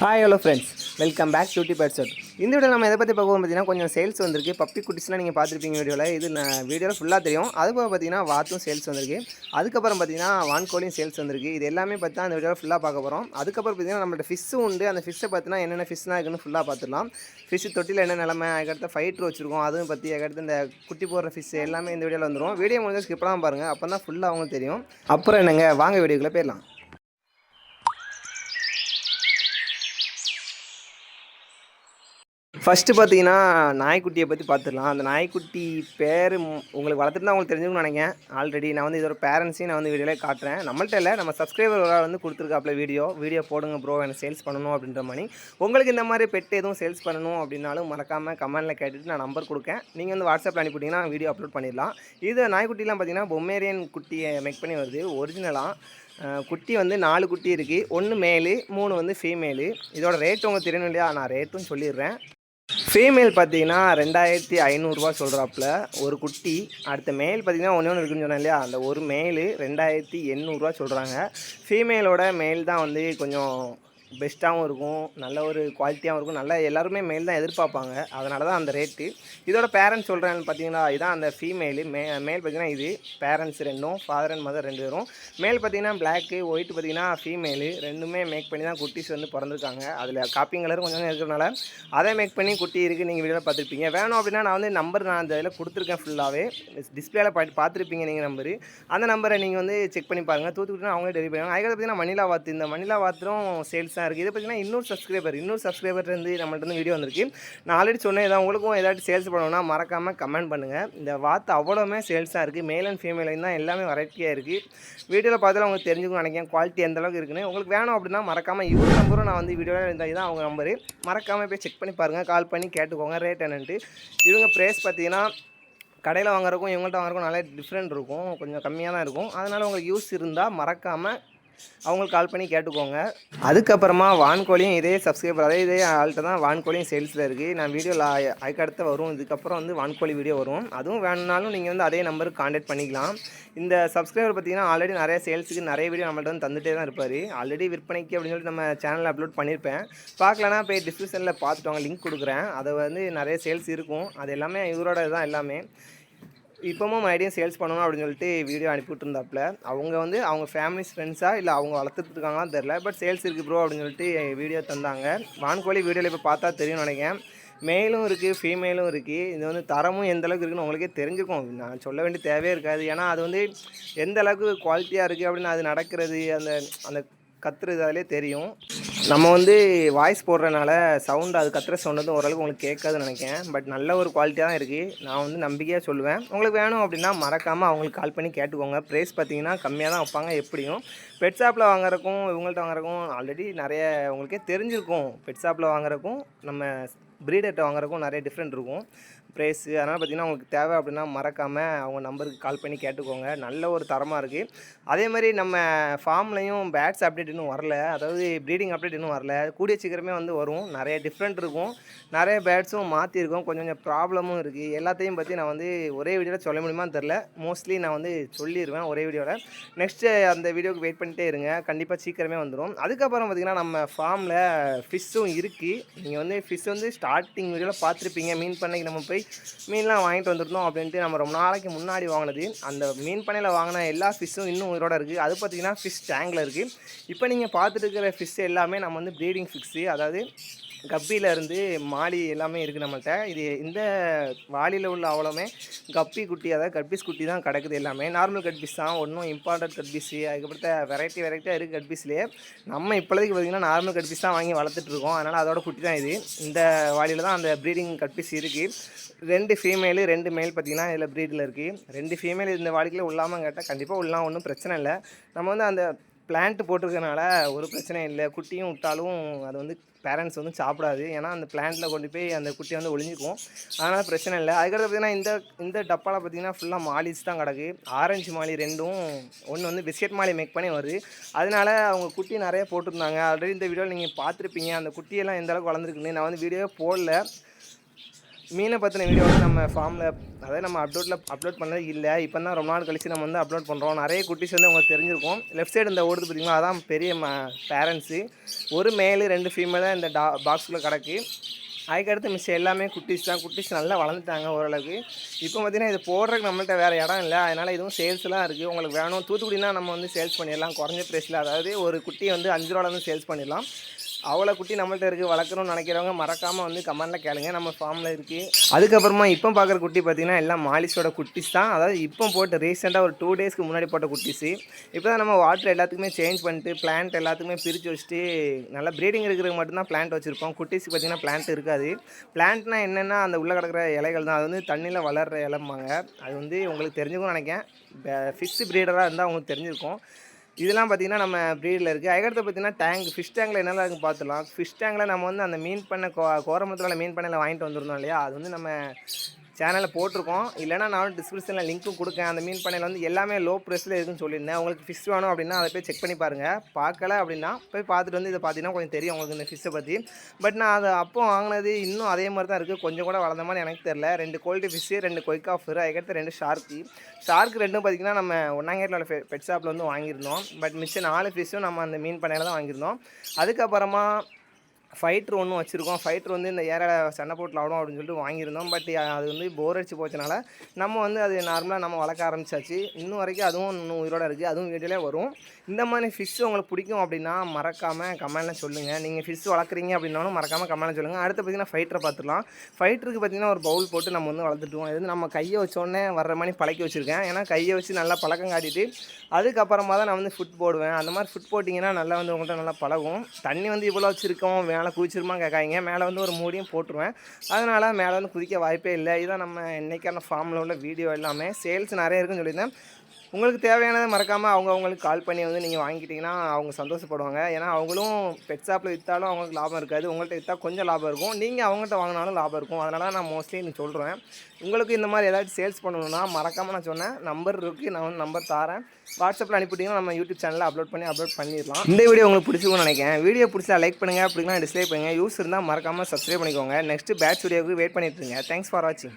Hi hello friends welcome back duty பேட் ஷர்ட் இந்த வீடியோ நம்ம எதை பற்றி பார்க்க பார்த்தீங்கன்னா கொஞ்சம் சேல்ஸ் வந்திருக்கு. பப்பி குட்டிஸ்லாம் நீங்கள் பார்த்துருப்பீங்க வீடியோவில் இது நான் வீடியோவில் ஃபுல்லாக தெரியும். அதுக்கப்புறம் பார்த்தீங்கன்னா வாத்தும் சேல்ஸ் வந்திருக்கு. அதுக்கப்புறம் பார்த்தீங்கன்னா வான்கோழியும் சேல்ஸ் வந்திருக்கு. இது எல்லாமே பார்த்தா அந்த வீடியோவில் ஃபுல்லாக பார்க்க போகிறோம் அதுக்கப்புறம் பார்த்தீங்கன்னா நம்மள்ட்ட ஃபிஷ்ஷு உண்டு. அந்த ஃபிஷ்ஷை பார்த்தினா என்னென்ன ஃபிஷ்லாம் இருக்குன்னு ஃபுல்லாக பார்த்துடலாம். ஃபிஷ் தொட்டியில் என்ன நிலமை? அதுக்கடுத்து ஃபைட்ரு வச்சுருக்கோம். அதுவும் பற்றி அதுக்கடுத்து இந்த குட்டி போடுற ஃபிஷ் எல்லாமே இந்த வீடியோவில் வந்துடும் வீடியோ முடிஞ்சால் ஸ்கிப்லாம் பாருங்கள் அப்போ தான் ஃபுல்லாக அவங்களுக்கு தெரியும். அப்புறம் என்னங்க? வாங்க வீடியோக்குள்ளே போயிடலாம். ஃபஸ்ட்டு பார்த்தீங்கன்னா நாய்க்குட்டியை பற்றி பார்த்துடலாம். அந்த நாய்க்குட்டி பேர் உங்களுக்கு வளர்த்துட்டு தான் உங்களுக்கு தெரிஞ்சுக்கணும்னு நினைக்கிறேன். ஆல்ரெடி நான் வந்து இதோட பேரண்ட்ஸையும் நான் வந்து வீடியோவில் காட்டுறேன். நம்மள்ட்ட இல்லை நம்ம சப்ஸ்கிரைபர் வந்து கொடுத்துருக்காப்புல வீடியோ வீடியோ போடுங்க ப்ரோ எனக்கு சேல்ஸ் பண்ணணும் அப்படின்ற மாதிரி. உங்களுக்கு இந்த மாதிரி பெட் எதுவும் சேல்ஸ் பண்ணணும் அப்படின்னாலும் மறக்காமல் கமெண்ட்டில் கேட்டுட்டு நான் நம்பர் கொடுக்கேன். நீங்கள் வந்து வாட்ஸ்அப்பில் அனுப்பிவிட்டீங்கன்னா வீடியோ அப்லோட் பண்ணிடலாம். இது நாய்க்குட்டிலாம் பார்த்தீங்கன்னா பொம்மேரியன் குட்டியை மேக் பண்ணி வருது. ஒரிஜினலாக குட்டி வந்து நாலு குட்டி இருக்குது ஒன்று மேலு மூணு வந்து ஃபீமேலு இதோட ரேட் உங்களுக்கு தெரியணும் இல்லையா? நான் ரேட்டும் சொல்லிடுறேன். ஃபீமேல் பார்த்தீங்கன்னா ரெண்டாயிரத்தி ஐநூறுரூவா சொல்கிறாப்புல ஒரு குட்டி அடுத்த மேல் பார்த்தீங்கன்னா ஒன்று ஒன்று இருக்குன்னு சொன்னேன் இல்லையா? அந்த ஒரு மேலு ரெண்டாயிரத்தி எண்ணூறுரூவா சொல்கிறாங்க ஃபீமேலோட மேல் தான் வந்து கொஞ்சம் பெஸ்ட்டாகவும் இருக்கும் நல்ல ஒரு குவாலிட்டியாகவும் இருக்கும். நல்லா எல்லாருமே மேல் தான் எதிர்பார்ப்பாங்க. அதனால தான் அந்த ரேட்டு இதோட பேரண்ட்ஸ் சொல்கிறேன்னு பார்த்தீங்கன்னா இதுதான் அந்த ஃபீமேலு மே மேல் பார்த்தீங்கன்னா இது பேரண்ட்ஸ் ரெண்டும் ஃபாதர் அண்ட் மதர் ரெண்டு பேரும். மேல் பார்த்தீங்கன்னா பிளாக்கு ஒயிட் பார்த்தீங்கன்னா ஃபீமேலு ரெண்டுமே மேக் பண்ணி தான் குட்டிஸ் வந்து பிறந்திருக்காங்க. அதில் காப்பிங் கலர் கொஞ்சம் இருக்கிறனால அதை மேக் பண்ணி குட்டி இருக்குது நீங்கள் வீடியோவில் பார்த்துருப்பீங்க. வேணும் அப்படின்னா நான் வந்து நம்பர் நான் அந்த இதில் கொடுத்துருக்கேன் ஃபுல்லாகவே டிஸ்பிளேல பா பார்த்துருப்பீங்க நீங்கள் நம்பரு அந்த நம்பரை நீங்கள் வந்து செக் பண்ணி பாருங்கள் தூத்துக்குடி அவங்களே டெலிவரி பண்ணுவாங்க. அதுக்கப்புறம் பார்த்தீங்கன்னா மணிலா வாத்து இந்த மணிலா வாத்தும் சேல்ஸ் தான் இருக்குது இதை பார்த்தீங்கன்னா இன்னொரு சப்ஸ்கிரைபர் இன்னொரு சப்ஸ்கிரைபர் இருந்து நம்மள்ட்ட வந்து வீடியோ வந்திருக்கு. நான் ஆல்ரெடி சொன்னேன் இதான் உங்களுக்கும் ஏதாச்சும் சேல்ஸ் பண்ணணும்னா மறக்காமல் கமெண்ட் பண்ணுங்கள் இந்த வாத்து அவ்வளோமே சேல்ஸாக இருக்குது மேல் அண்ட் ஃபீமேலையும் தான் எல்லாமே வெரைட்டியாக இருக்குது வீடியோவில் பார்த்தாலும் உங்களுக்கு தெரிஞ்சுக்கணும் நினைக்கிறேன். குவாலிட்டி எந்த அளவுக்கு இருக்குன்னு. உங்களுக்கு வேணும் அப்படின்னா மறக்காமல் இவர் நம்பரும் நான் வந்து வீடியோவில் இருந்தால் இதான் அவங்க நம்பரு மறக்காமல் போய் செக் பண்ணி பாருங்கள் கால் பண்ணி கேட்டுக்கோங்க. ரேட் என்னன்ட்டு. இவங்க ப்ரைஸ் பார்த்தீங்கன்னா கடையில் வாங்குறக்கும் இவங்கள்ட்ட வாங்குறக்கும் நல்லா டிஃப்ரெண்ட் இருக்கும். கொஞ்சம் கம்மியாக தான் இருக்கும். அதனால் உங்களுக்கு யூஸ் இருந்தால் மறக்காமல் அவங்களுக்கு கால் பண்ணி கேட்டுக்கோங்க. அதுக்கப்புறமா வான்கோழியும் இதே சப்ஸ்கிரைபர் அதே இதே ஆள்கிட்ட தான் வான்கோழியும் சேல்ஸில் இருக்குது நான் வீடியோ அதுக்கடுத்து வரும். இதுக்கப்புறம் வந்து வான்கோழி வீடியோ வரும். அதுவும் வேணுனாலும் நீங்கள் வந்து அதே நம்பருக்கு காண்டாக்ட் பண்ணிக்கலாம். இந்த சப்ஸ்கிரைபர் பார்த்தீங்கன்னா ஆல்ரெடி நிறைய சேல்ஸுக்கு நிறைய வீடியோ நம்மள்ட்ட வந்து தந்துட்டே தான் இருப்பார். ஆல்ரெடி விற்பனைக்கு அப்படின்னு சொல்லிட்டு நம்ம சேனலில் அப்லோட் பண்ணியிருப்பேன் பார்க்கலனா போய் டிஸ்கிரிப்ஷனில் பார்த்துட்டு லிங்க் கொடுக்குறேன். அதை வந்து நிறைய சேல்ஸ் இருக்கும். அது எல்லாமே இவரோட தான் எல்லாமே. இப்போவும் மறுபடியும் சேல்ஸ் பண்ணணும் அப்படின்னு சொல்லிட்டு வீடியோ அனுப்பிவிட்டு இருந்தாப்புல அவங்க வந்து அவங்க ஃபேமிலிஸ் ஃப்ரெண்ட்ஸாக இல்லை அவங்க வளர்த்துட்டு இருக்காங்களான்னு தெரில பட் சேல்ஸ் இருக்குது ப்ரோ அப்படின்னு சொல்லிட்டு வீடியோ தந்தாங்க. வான்கோழி வீடியோவில் இப்போ பார்த்தா தெரியும் நினைக்கிறேன். மேலும் இருக்குது ஃபீமேலும் இருக்குது இது வந்து தரமும் எந்த அளவுக்கு இருக்குன்னு உங்களுக்கே தெரிஞ்சுக்கும் நான் சொல்ல வேண்டிய தேவையே இருக்காது. ஏன்னா அது வந்து எந்த அளவுக்கு குவாலிட்டியாக இருக்குது அப்படின்னு அது நடக்கிறது அந்த அந்த கத்துறது அதிலே தெரியும். நம்ம வந்து வாய்ஸ் போடுறனால சவுண்ட் அது கத்துற சொன்னதும் ஓரளவுக்கு உங்களுக்கு கேட்காதுன்னு நினைக்கிறேன். பட் நல்ல ஒரு குவாலிட்டியாக தான் இருக்குது நான் வந்து நம்பிக்கையாக சொல்லுவேன். உங்களுக்கு வேணும் அப்படின்னா மறக்காமல் அவங்களுக்கு கால் பண்ணி கேட்டுக்கோங்க. ப்ரைஸ் பார்த்தீங்கன்னா கம்மியாக தான் வைப்பாங்க எப்படியும். பெட் ஷாப்பில் வாங்குறக்கும் இவங்கள்ட்ட வாங்குறக்கும் ஆல்ரெடி நிறைய உங்களுக்கே தெரிஞ்சிருக்கும். பெட் ஷாப்பில் வாங்குறக்கும் நம்ம ப்ரீடர்கிட்ட வாங்குறக்கும் நிறைய டிஃப்ரெண்ட் இருக்கும். ப்ரைஸு அதனால் பார்த்தீங்கன்னா உங்களுக்கு தேவை அப்படின்னா மறக்காமல் அவங்க நம்பருக்கு கால் பண்ணி கேட்டுக்கோங்க. நல்ல ஒரு தரமாக இருக்குது அதே மாதிரி நம்ம ஃபார்ம்லேயும் பேட்ஸ் அப்டேட் இன்னும் வரல. அதாவது ப்ரீடிங் அப்டேட் இன்னும் வரல. கூடிய சீக்கிரமே வந்து வரும். நிறைய டிஃப்ரெண்ட் இருக்கும். நிறைய பேட்ஸும் மாற்றிருக்கோம் கொஞ்சம் கொஞ்சம் ப்ராப்ளமும் இருக்குது எல்லாத்தையும் பற்றி நான் வந்து ஒரே வீடியோவில் சொல்ல முடியுமான்னு தெரில மோஸ்ட்லி நான் வந்து சொல்லிடுவேன் ஒரே வீடியோவில் நெக்ஸ்ட்டு அந்த வீடியோக்கு வெயிட் பண்ணிட்டே இருங்க. கண்டிப்பாக சீக்கிரமே வந்துடும் அதுக்கப்புறம் பார்த்திங்கன்னா நம்ம ஃபார்மில் ஃபிஷ்ஷும் இருக்குது நீங்கள் வந்து ஃபிஷ் வந்து ஸ்டார்டிங் வீடியோவில் பார்த்துருப்பீங்க. மீன் பண்ணைக்கு நம்ம போய் மீன்லாம் வாங்கிட்டு வந்துருந்தோம் அப்படின்ட்டு நம்ம ரொம்ப நாளைக்கு முன்னாடி வாங்கினது. அந்த மீன் பண்ணையில் வாங்கின எல்லா ஃபிஷ்ஷும் இன்னும் உயிரோட இருக்குது அது பார்த்திங்கன்னா ஃபிஷ் டேங்கில் இருக்குது இப்போ நீங்கள் பார்த்துட்டு இருக்கிற ஃபிஷ் எல்லாமே நம்ம வந்து ப்ரீடிங் ஃபிஷ்ஷு அதாவது கப்பியில் இருந்து மாலி எல்லாமே இருக்குது நம்மள்கிட்ட இது இந்த வாலியில் உள்ள அவ்வளோமே கப்பி குட்டி அதாவது கட்பீஸ் குட்டி தான் கிடக்குது எல்லாமே. நார்மல் கட்பீஸ் தான் ஒன்றும் இம்பார்ட்டன்ட் கட்பீஸு அதுக்கப்புறத்த வெரைட்டி வெரைட்டியாக இருக்குது கட்பீஸ்லேயே நம்ம இப்போதைக்கு பார்த்திங்கன்னா நார்மல் கட்பீஸ் தான் வாங்கி வளர்த்துட்ருக்கோம் அதனால் அதோட குட்டி தான் இது. இந்த வாலியில் தான் அந்த ப்ரீடிங் கட்பீஸ் இருக்குது ரெண்டு ஃபீமேலு ரெண்டு மேல் பார்த்திங்கன்னா இதில் ப்ரீடில் இருக்குது ரெண்டு ஃபீமேல் இந்த வாலிக்கில் உள்ளாமல் கேட்டால் கண்டிப்பாக உள்ளாம் ஒன்றும் பிரச்சனை இல்லை. நம்ம வந்து அந்த பிளான்ட் போட்டிருக்கனால ஒரு பிரச்சனையும் இல்லை. குட்டியும் விட்டாலும் அது வந்து பேரண்ட்ஸ் வந்து சாப்பிடாது. ஏன்னா அந்த பிளான்ட்டில் கொண்டு போய் அந்த குட்டி வந்து ஒளிஞ்சிக்கும். அதனால் பிரச்சனை இல்லை. அதுக்கடுத்து பார்த்தீங்கன்னா இந்த இந்த டப்பாவில் பார்த்தீங்கன்னா ஃபுல்லாக மாலிஸ் தான் கிடக்கு. ஆரஞ்சு மாலி ரெண்டும் ஒன்று வந்து பிஸ்கெட் மாலி மேக் பண்ணி வருது. அதனால அவங்க குட்டி நிறைய போட்டிருந்தாங்க. ஆல்ரெடி இந்த வீடியோவில் நீங்கள் பார்த்துருப்பீங்க. அந்த குட்டியெல்லாம் எந்த அளவுக்கு வளர்ந்துருக்குன்னு. நான் வந்து வீடியோவே போடல. மீனை பற்றின வீடியோ வந்து நம்ம ஃபார்மில் அதாவது நம்ம அப்லோட்டில் அப்லோட் பண்ணது இல்லை. இப்போ தான் ரொம்ப நாள் கழிச்சு நம்ம வந்து அப்லோட் பண்ணுறோம் நிறைய குட்டிஸ் வந்து உங்களுக்கு தெரிஞ்சிருக்கும். லெஃப்ட் சைடு இந்த ஓடுது பார்த்திங்களா அதான் பெரிய ம பேரண்ட்ஸு ஒரு மேலு ரெண்டு ஃபீமேலாக இந்த டா பாக்ஸுக்குள்ளே கிடக்கு. அதுக்கடுத்து மிஸ் எல்லாமே குட்டிஸ் தான். குட்டிஸ் நல்லா வளர்ந்துட்டாங்க ஓரளவுக்கு. இப்போ பார்த்தீங்கன்னா இது போடுறதுக்கு நம்மள்கிட்ட வேறு இடம் இல்லை. அதனால் இதுவும் சேல்ஸ்லாம் இருக்குது உங்களுக்கு வேணும். தூத்துக்குடினா நம்ம வந்து சேல்ஸ் பண்ணிடலாம். குறைஞ்ச ப்ரைஸில் அதாவது ஒரு குட்டியை வந்து அஞ்சு ரூபாலேருந்து சேல்ஸ் பண்ணிடலாம். அவ்வளோ குட்டி நம்மள்ட்ட இருக்குது வளர்க்கணும்னு நினைக்கிறவங்க மறக்காமல் வந்து கமெண்டில் கேளுங்க. நம்ம ஃபார்மில் இருக்குது அதுக்கப்புறமா இப்போ பார்க்குற குட்டி பார்த்தீங்கன்னா எல்லாம் மாலிஸோட குட்டிஸ் தான். அதாவது இப்போ போட்டு ரீசெண்டாக ஒரு டூ டேஸ்க்கு முன்னாடி போட்ட குட்டிஸு. இப்போ தான் நம்ம வாட்டர் எல்லாத்துக்குமே சேஞ்ச் பண்ணிட்டு பிளான்ட் எல்லாத்துக்குமே பிரித்து வச்சுட்டு நல்லா ப்ரீடிங் இருக்கிறதுக்கு மட்டும்தான் பிளான்ட் வச்சுருப்போம். குட்டிஸுக்கு பார்த்தீங்கன்னா பிளான்ட் இருக்காது. பிளான்ட்னா என்னென்னா அந்த உள்ளே கிடக்கிற இலைகள் தான். அது வந்து தண்ணியில் வளர்கிற இலம்பாங்க. அது வந்து உங்களுக்கு தெரிஞ்சுக்கும் நினைக்கிறேன். ஃபிஷ் ப்ரீடராக இருந்தால் உங்களுக்கு தெரிஞ்சிருக்கும். இதெல்லாம் பார்த்தீங்கன்னா நம்ம ப்ரீடில் இருக்குது அதுக்கடுத்து பார்த்தீங்கன்னா டேங்க் ஃபிஷ் டேங்கில் என்னெல்லாம் இருக்குன்னு பார்த்துலாம் ஃபிஷ் டேங்கில் நம்ம வந்து அந்த மீன் பண்ண கோ கோரமத்தில் மீன் பண்ணையில் வாங்கிட்டு வந்துருந்தோம் இல்லையா? அது வந்து நம்ம சேனலில் போட்டிருக்கோம். இல்லைனா நான் டிஸ்கிரிப்ஷனில் லிங்க்கும் கொடுக்கேன். அந்த மீன் பண்ணையில் வந்து எல்லாமே லோ ப்ரைஸில் இருக்குன்னு சொல்லியிருந்தேன். உங்களுக்கு ஃபிஷ் வேணும் அப்படின்னா அதை போய் செக் பண்ணி பாருங்கள் பார்க்கல அப்படின்னா போய் பார்த்துட்டு வந்து இதை பார்த்தீங்கன்னா கொஞ்சம் தெரியும் உங்களுக்கு இந்த ஃபிஷ்ஷை பற்றி பட் நான் அதை அப்போ வாங்கினது இன்னும் அதே மாதிரி தான் இருக்குது கொஞ்சம் கூட வளர்ந்த மாதிரி எனக்கு தெரில ரெண்டு குவாலிட்டி ஃபிஷ்ஷு ரெண்டு கொய்க் ஆஃபர் அதுக்கடுத்து ரெண்டு ஷார்க்கு ஷார்க்கு ரெண்டும் பார்த்திங்கன்னா நம்ம ஒன்னாங்கேட்டில் பெட் ஷாப்பில் வந்து வாங்கியிருந்தோம். பட் மிச்சம் நாலு ஃபிஷ்ஷும் நம்ம அந்த மீன் பண்ணையில் தான் வாங்கியிருந்தோம். அதுக்கப்புறமா ஃபைட்ரு ஒன்று வச்சுருக்கோம். ஃபைட்ரு வந்து இந்த ஏரியாவில் சண்டை போட்டில் ஆடும் அப்படின்னு சொல்லிட்டு வாங்கியிருந்தோம். பட் அது வந்து போர் அடிச்சு போச்சனால நம்ம வந்து அது நார்மலாக நம்ம வளர்க்க ஆரம்பிச்சாச்சு. இன்னும் வரைக்கும் அதுவும் இன்னும் உயிரோட இருக்குது அதுவும் வீட்டிலே வரும். இந்த மாதிரி ஃபிஷ் உங்களுக்கு பிடிக்கும் அப்படின்னா மறக்காமல் கமெண்ட்டில் சொல்லுங்கள் நீங்கள் ஃபிஷ் வளர்க்குறீங்க அப்படின்னாலும் மறக்காமல் கமெண்ட்டில் சொல்லுங்கள் அடுத்து பார்த்தீங்கன்னா ஃபைட்டரை பார்த்துக்கலாம் ஃபைட்டருக்கு பார்த்தீங்கன்னா ஒரு பவுல் போட்டு நம்ம வந்து வளர்த்துட்டுவோம். இது வந்து நம்ம கையை வச்சோடனே வர்ற மாதிரி பழக்கி வச்சுருக்கேன். ஏன்னா கையை வச்சு நல்லா பழக்கம் காட்டிட்டு அதுக்கப்புறமா தான் நான் வந்து ஃபுட் போடுவேன். அந்த மாதிரி ஃபுட் போட்டிங்கன்னா நல்லா வந்து உங்கள்கிட்ட நல்லா பழகும். தண்ணி வந்து இவ்வளோ வச்சுருக்கோம் மேலே குதிச்சிருமா கேட்காங்க மேலே வந்து ஒரு மூடியும் போட்டுருவேன். அதனால் மேலே வந்து குதிக்க வாய்ப்பே இல்லை. இதான் நம்ம இன்றைக்கான ஃபார்மில் உள்ள வீடியோ எல்லாமே. சேல்ஸ் நிறைய இருக்குன்னு சொல்லியிருந்தேன். உங்களுக்கு தேவையானதை மறக்காமல் அவங்க அவங்களுக்கு கால் பண்ணி வந்து நீங்கள் வாங்கிக்கிட்டிங்கன்னா அவங்க சந்தோஷப்படுவாங்க. ஏன்னா அவங்களும் பெட் ஷாப்பில் விற்றாலும் அவங்களுக்கு லாபம் இருக்காது. உங்கள்கிட்ட விற்றா கொஞ்சம் லாபம் இருக்கும். நீங்கள் அவங்கள்ட்ட வாங்கினாலும் லாபம் இருக்கும். அதனால தான் நான் மோஸ்ட்லி நான் சொல்கிறேன் உங்களுக்கு இந்த மாதிரி ஏதாச்சும் சேல்ஸ் பண்ணணும்னா மறக்காமல் நான் சொன்னேன் நம்பர் இருக்குது நான் வந்து நம்பர் தரேன் வாட்ஸ்அப்பில் அனுப்பிட்டீங்கன்னா நம்ம யூடியூப் சேனலில் அப்லோட் பண்ணி அப்லோட் பண்ணிடலாம். இந்த வீடியோ உங்களுக்கு பிடிச்சிருக்கும்னு நினைக்கிறேன். வீடியோ பிடிச்சா லைக் பண்ணுங்கள் அப்படின்னா டிஸ்லைக் பண்ணுங்கள் யூஸ் இருந்தால் மறக்காமல் சப்ஸ்கிரைப் பண்ணிக்கோங்க. நெக்ஸ்ட் பேட்ச் வீடியோவுக்கு வெயிட் பண்ணிட்டுருங்க தேங்க்ஸ் ஃபார் வாட்சிங்